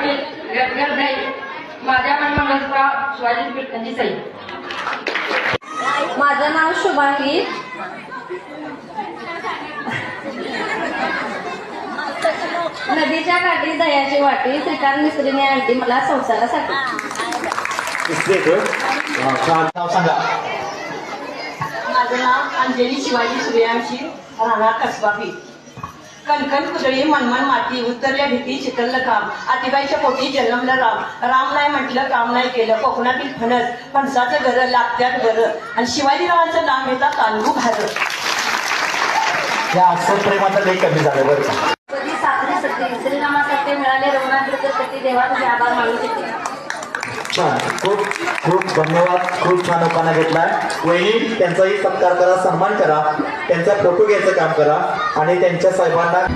पाटील गटगर नाही माझ्या मनमंगलराव शिवाजी सई. माझं नाव शुभांगी. नदीच्या काठी दयाची वाटी श्रीकांत मिस्त्रीने आणली मला संसारासाठी. माझं नाव अंजली शिवाजी सूर्यवंशी राहणार कसबापी कणकण कुदळी मनमन माती उतरल्या भीती चितरलं काम. आतीबाईच्या पोटी जन्मलं राम. राम नाही म्हटलं काम नाही केलं. कोकणातील फणस फणसाचं घर लागत्यात घर. आणि शिवाजीरावांचं नाव घेता तांदूळ घर. या असं प्रेमाचं काही कमी झालं बरं का. कधी साखरी सती श्रीरामासाठी मिळाले रघुनाथ सती देवा तुझे आभार मानू शकते खूप खूप धन्यवाद. खूप छान लोकांना घेतलाय. वहिनी त्यांचाही सत्कार करा सन्मान करा. त्यांचा फोटो घ्यायचं काम करा. आणि त्यांच्या साहेबांना